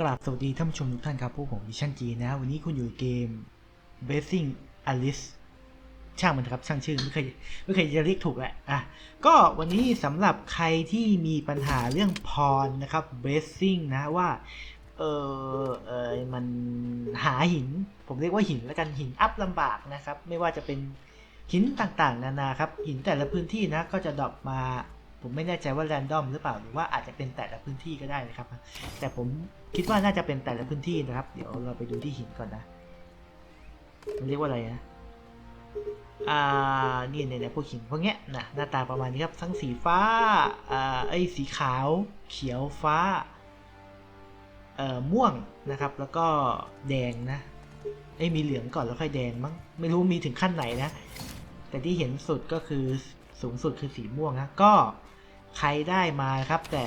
กราบสวัสดีท่านผู้ชมทุกท่านครับพวกผมดิชั่นจีนะ วันนี้คุณอยู่เกม Basing Alice ช่างมันครับช่างชื่อไม่เคยไม่เคยจะเรียกถูกแหละอะก็วันนี้สำหรับใครที่มีปัญหาเรื่องพรนะครับ Basing นะว่าเออเออมันหาหิน ผมเรียกว่าหินแล้วกันหินอัพลำบากนะครับ ไม่ว่าจะเป็นหินต่างๆ นานาครับ หินแต่ละพื้นที่นะก็จะดรอปมา ผมไม่แน่ใจว่าแรนดอมหรือเปล่าหรือว่าอาจจะเป็นแต่ละพื้นที่ก็ได้นะครับ แต่ผมคิดว่าน่าจะเป็นแต่ละพื้นที่นะครับ เดี๋ยวเราไปดูที่หินก่อนนะมันเรียกว่าอะไรนะอ่านี่เนี่ยพวกหินพวกเนี้ยนะหน้าตาประมาณนี้ครับทั้งสีฟ้าอ่าไอ้สีขาว เขียวฟ้าเอ่อม่วงนะครับ แล้วก็แดงนะเอ้มีเหลืองก่อนแล้วค่อยแดงมั้งไม่รู้มีถึงขั้นไหนนะ แต่ที่เห็นสุดก็คือสูงสุดคือสีม่วงนะก็ ใครได้มาครับ แต่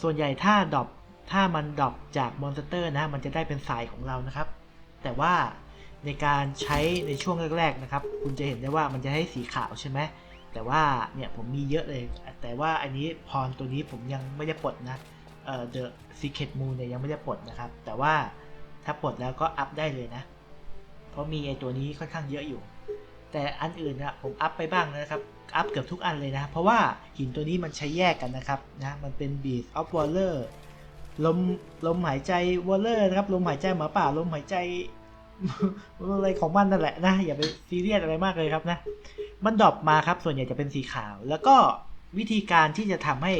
ส่วนใหญ่ถ้าดรอปถ้ามันดรอปจากมอนสเตอร์นะ มันจะได้เป็นสายของเรานะครับ แต่ว่าในการใช้ในช่วงแรก ๆนะครับ คุณจะเห็นได้ว่ามันจะให้สีขาวใช่ไหมแต่ว่าเนี่ยผมมีเยอะเลย แต่ว่าอันนี้พรตัวนี้ผมยังไม่ได้ปลดนะเอ่อ The Secret Moon เนี่ยยังไม่ได้ปลดนะครับ แต่ว่าถ้าปลดแล้วก็อัพได้เลยนะ เพราะมีไอตัวนี้ค่อนข้างเยอะอยู่ แต่อันอื่นนะผมอัพไปบ้างนะครับอัพเกือบทุกอันเลยนะ เพราะว่าหินตัวนี้มันใช้แยกกันนะครับนะมันเป็น Beast of Water ลมลมหายใจ Water นะครับลมหายใจหมาป่าลมหายใจอะไรของมันนั่นแหละนะอย่าไปซีเรียสอะไรมากเลยครับนะ มันดรอปมาครับส่วนใหญ่จะเป็นสีขาว แล้วก็วิธีการที่จะทำให้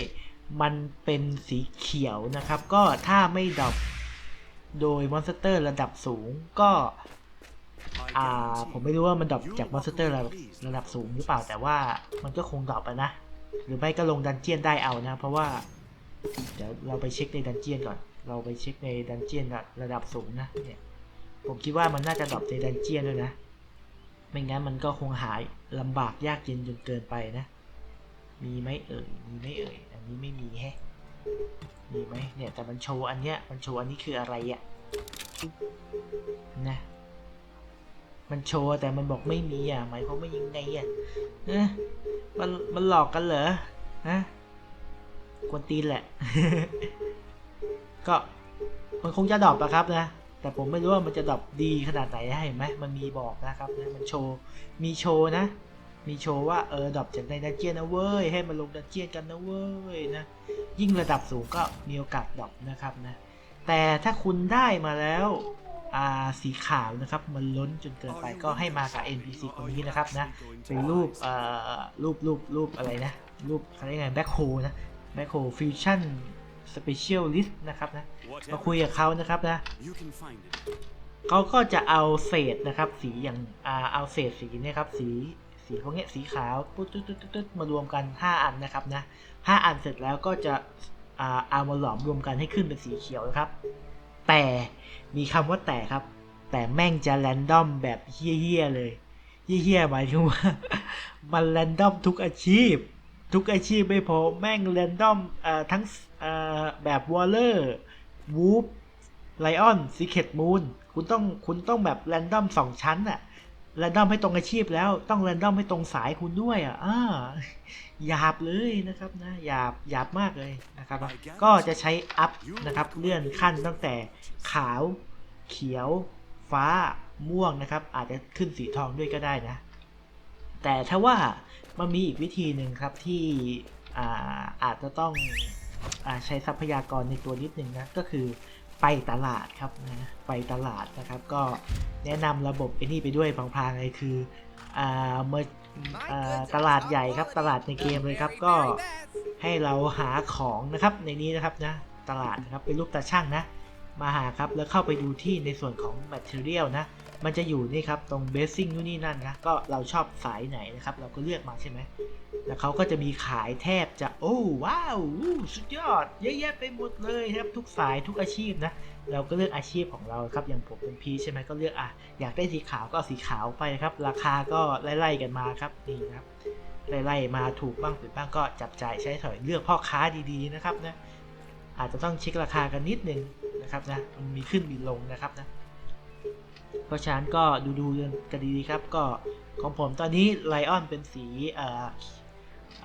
มันเป็นสีเขียวนะครับ ก็ถ้าไม่ดรอปโดยมอนสเตอร์ระดับสูงก็ อ่าผมไม่รู้ว่ามันดรอปจากมอนสเตอร์ระดับระดับสูงหรือเปล่าแต่ว่ามันก็คงดรอปนะ หรือไม่ก็ลงดันเจียนได้เอานะ เพราะว่า เดี๋ยวเราไปเช็คในดันเจียนก่อน เราไปเช็คในดันเจียนระดับสูงนะเนี่ยผมคิดว่ามันน่าจะดรอปในดันเจียนด้วยนะ ไม่งั้นมันก็คงหายลำบากยากเย็นจนเกินไปนะ มีไหมเอ่ยมีไหมเอ่ยอันนี้ไม่มีแฮะมีไหมเนี่ยแต่มันโชว์อันเนี้ยมันโชว์อันนี้คืออะไรอะนะ มันโชว์แต่มันบอกไม่มีอะหมายความว่ายังไงอะเอะมันมันหลอกกันเหรอฮะกวนตีนแหละ ก็มันคงจะดรอปอะครับนะแต่ผมไม่รู้ว่ามันจะดรอปดีขนาดไหนนะเห็นไหมมันมีบอกนะครับนะมันโชว์มีโชว์นะ มีโชว์ว่าเออดรอปจากในดันเจียนนะเว้ยให้มาลงดันเจียนกันนะเว้ยนะยิ่งระดับสูงก็มีโอกาสดรอปนะครับนะแต่ถ้าคุณได้มาแล้ว อ่าสีขาวนะครับ มันล้นจนเกินไปก็ให้มากับ NPC คนนี้นะครับนะเป็นรูปเอ่อรูปรูปรูปอะไรนะ รูปเขาเรียกไงแบ็คโฮนะแบ็คโฮฟิวชั่นสเปเชียลลิสต์นะครับนะมาคุยกับเขานะครับนะเขาก็จะเอาเศษนะครับ สีอย่างอ่าเอาเศษสีเนี่ยครับ สีสีพวกเนี้ยสีขาวปุ๊บตุ๊ดตุ๊ดตุ๊ดตุ๊ดมารวมกัน 5 อันนะครับนะห้าอันเสร็จแล้วก็จะอ่าเอามาหลอมรวมกันให้ขึ้นเป็นสีเขียวนะครับ แต่มีคำว่าแต่ครับ แต่แม่งจะแรนดอมแบบเฮี้ยๆเลยเฮี้ยๆหมายถึงว่า มันแรนดอมทุกอาชีพ ทุกอาชีพไม่พอแม่งแรนดอมอทั้งแบบวอลเลอร์วูฟไลออนซีเคตมูนคุณต้องคุณต้องแบบแรนดอมสองชั้นอะ แรนดอมให้ตรงอาชีพแล้วต้องแรนดอมให้ตรงสายคุณด้วยอะอ่าหยาบเลยนะครับนะหยาบหยาบมากเลยนะครับ ก็จะใช้อัพนะครับเลื่อนขั้นตั้งแต่ขาว เขียว ฟ้าม่วงนะครับ อาจจะขึ้นสีทองด้วยก็ได้นะ แต่ถ้าว่ามันมีอีกวิธีหนึ่งครับที่อ่าอาจจะต้องอาใช้ทรัพยากรในตัวนิดนึงนะก็คือ ไปตลาดครับนะไปตลาดนะครับ ก็แนะนำระบบไอ้นี่ไปด้วยพลางๆเลยคืออ่าเมื่ออ่าตลาดใหญ่ครับตลาดในเกมเลยครับก็ให้เราหาของนะครับในนี้นะครับนะตลาดนะครับเป็นรูปตาช่างนะมาหาครับแล้วเข้าไปดูที่ในส่วนของ Material นะ มันจะอยู่นี่ครับตรง Basing นู่นนี่นั่นนะก็เราชอบสายไหนนะครับ เราก็เลือกมาใช่ไหมแล้วเขาก็จะมีขายแทบจะโอ้ว้าวสุดยอดเยอะแยะไปหมดเลยครับ ทุกสายทุกอาชีพนะเราก็เลือกอาชีพของเราครับอย่างผมเป็นพีใช่ไหมก็เลือกอะอยากได้สีขาวก็สีขาวไปครับ ราคาก็ไล่ๆกันมาครับนี่ครับไล่ๆมาถูกบ้างผิดบ้างก็จับจ่ายใช้สอยเลือกพ่อค้าดีๆนะครับนะอาจจะต้องเช็คราคากันนิดนึงนะครับนะมันมีขึ้นมีลงนะครับนะ เพราะฉะนั้นก็ดูดูๆกันดีๆครับ ก็ของผมตอนนี้ไลออนเป็นสีเอ่อ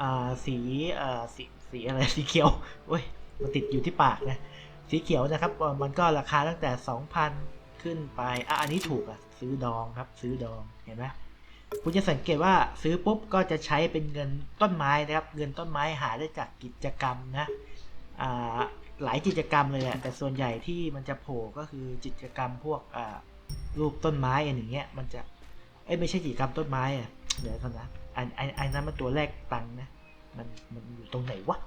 อ่าสีเอ่อสีสีอะไรสีเขียวเว้ยมันติดอยู่ที่ปากนะสีเขียวนะครับมันก็ราคาตั้งแต่ 2,000 ขึ้นไปอะอันนี้ถูกอะซื้อดองครับ ซื้อดองเห็นไหมคุณจะสังเกตว่าซื้อปุ๊บก็จะใช้เป็นเงินต้นไม้นะครับ เงินต้นไม้หาได้จากกิจกรรมนะหลายกิจกรรมเลยแหละแต่ส่วนใหญ่ที่มันจะโผล่ก็คือกิจกรรมพวกอ รูปต้นไม้อันอย่างเงี้ยมันจะเอ้ยไม่ใช่กิจกรรมต้นไม้อะเดี๋ยวก่อนนะอันอันอันนั้นมันตัวแรกตังนะมันมันอยู่ตรงไหนวะ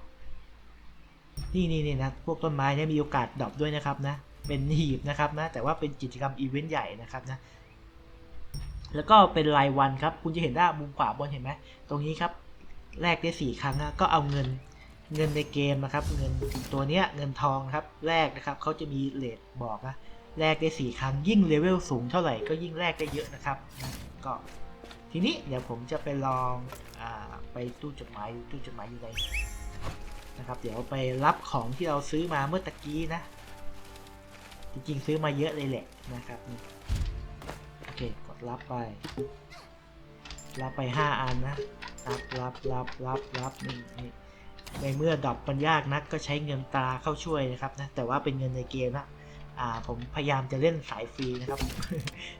นี่นี่นี่นะพวกต้นไม้เนี่ยมีโอกาสดรอปด้วยนะครับนะเป็นหีบนะครับนะแต่ว่าเป็นกิจกรรมอีเวนต์ใหญ่นะครับนะแล้วก็เป็นรายวันครับ คุณจะเห็นได้มุมขวาบนเห็นไหมตรงนี้ครับแลกได้สี่ครั้งนะก็เอาเงินเงินในเกมนะครับ เงินตัวเนี้ยเงินทองครับแลกนะครับเขาจะมีเลทบอกนะ แลกได้สี่ครั้งยิ่งเลเวลสูงเท่าไหร่ก็ยิ่งแลกได้เยอะนะครับ ก็ทีนี้เดี๋ยวผมจะไปลองอไปตู้จดหมายดูตู้จดหมายอยู่ไหนนะครับ เดี๋ยวไปรับของที่เราซื้อมาเมื่อตะกี้นะ จริงๆซื้อมาเยอะเลยแหละนะครับโอเคกดรับไป รับไปห้าอันนะรับรับรับรับรับนี่นี่ในเมื่อดรอปมันยากนักก็ใช้เงินตาเข้าช่วยนะครับนะแต่ว่าเป็นเงินในเกมนะ อ่าผมพยายามจะเล่นสายฟรีนะครับ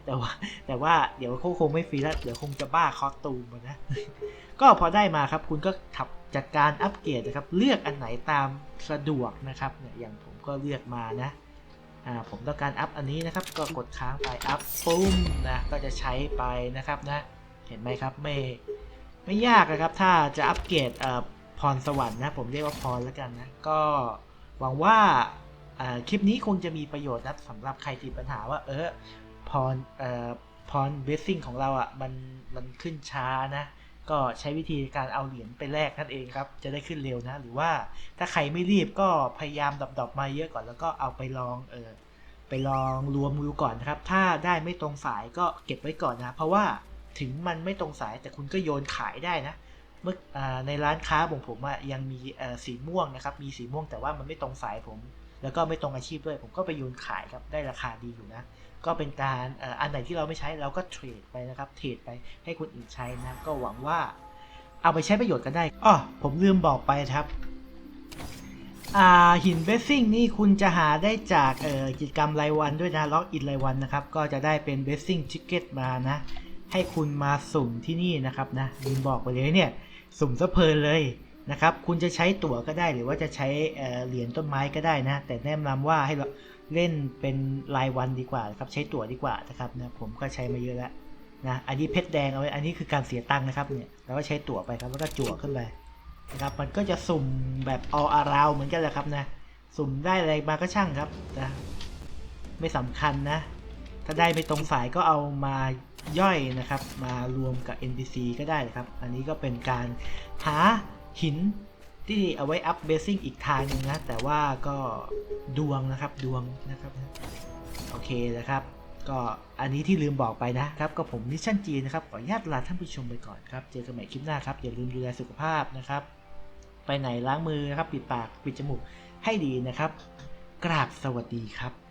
แต่ว่าแต่ว่าเดี๋ยวคงไม่ฟรีแล้วเดี๋ยวคงจะบ้าคอสตูมนะ ก็พอได้มาครับคุณก็ทับจัดการอัปเกรดนะครับ เลือกอันไหนตามสะดวกนะครับเนี่ยอย่างผมก็เลือกมานะอ่าผมต้องการอัพอันนี้นะครับ ก็กดค้างไปอัพปุ้มนะก็จะใช้ไปนะครับนะเห็นไหมครับไม่ไม่ยากนะครับ ถ้าจะอัปเกรดเอ่อพรสวรรค์นะผมเรียกว่าพรแล้วกันนะก็หวังว่า คลิปนี้คงจะมีประโยชน์นะสำหรับใครที่ปัญหาว่า เออพรเอ่อพรเบสซิ่งของเราอะมันมันขึ้นช้านะก็ใช้วิธีการเอาเหรียญไปแลกนั่นเองครับ จะได้ขึ้นเร็วนะ หรือว่าถ้าใครไม่รีบก็พยายามดรอปๆมาเยอะก่อนแล้วก็เอาไปลองเออไปลองรวมมือก่อนนะครับ ถ้าได้ไม่ตรงสายก็เก็บไว้ก่อนนะ เพราะว่าถึงมันไม่ตรงสายแต่คุณก็โยนขายได้นะเมื่อในร้านค้าของผมอะยังมีสีม่วงนะครับ มีสีม่วงแต่ว่ามันไม่ตรงสายผม แล้วก็ไม่ตรงอาชีพด้วย ผมก็ไปโยนขายครับได้ราคาดีอยู่นะ ก็เป็นการอันไหนที่เราไม่ใช้เราก็เทรดไปนะครับเทรดไปให้คนอื่นใช้นะก็หวังว่าเอาไปใช้ประโยชน์กันได้อ้อผมลืมบอกไปครับอ่าหินเบสซิ่งนี่คุณจะหาได้จากกิจกรรมรายวันด้วยนะล็อกอินรายวันนะครับ ก็จะได้เป็นเบสซิ่งชิ c เก็ตมานะ ให้คุณมาสุ่มที่นี่นะครับนะลืมบอกไปเลยเนี่ย สุ่มซะเพลินเลย นะครับ คุณจะใช้ตั๋วก็ได้หรือว่าจะใช้เหรียญต้นไม้ก็ได้นะ แต่แนะนำว่าให้เราเล่นเป็นรายวันดีกว่าครับ ใช้ตั๋วดีกว่านะครับนะผมก็ใช้มาเยอะแล้วนะอันนี้เพชรแดงเอาไว้อันนี้คือการเสียตังค์นะครับเนี่ยเราก็ใช้ตั๋วไปครับแล้วก็จั่วขึ้นไปนะครับมันก็จะสุ่มแบบ all around เหมือนกันแหละครับนะสุ่มได้อะไรมาก็ช่างครับนะไม่สำคัญนะ ถ้าได้ไม่ตรงสายก็เอามาย่อยนะครับ มารวมกับ NPC ก็ได้ครับ อันนี้ก็เป็นการหา หินที่เอาไว้อัพเบสซิ่งอีกทางหนึงนะ แต่ว่าก็ดวงนะครับดวงนะครับโอเคนะครับ ก็อันนี้ที่ลืมบอกไปนะครับ ก็ผมนิชชั่นจีนะครับ ขออนุญาตลาท่านผู้ชมไปก่อนครับ เจอกันใหม่คลิปหน้าครับ อย่าลืมดูแลสุขภาพนะครับ ไปไหนล้างมือนะครับ ปิดปากปิดจมูกให้ดีนะครับ กราบสวัสดีครับ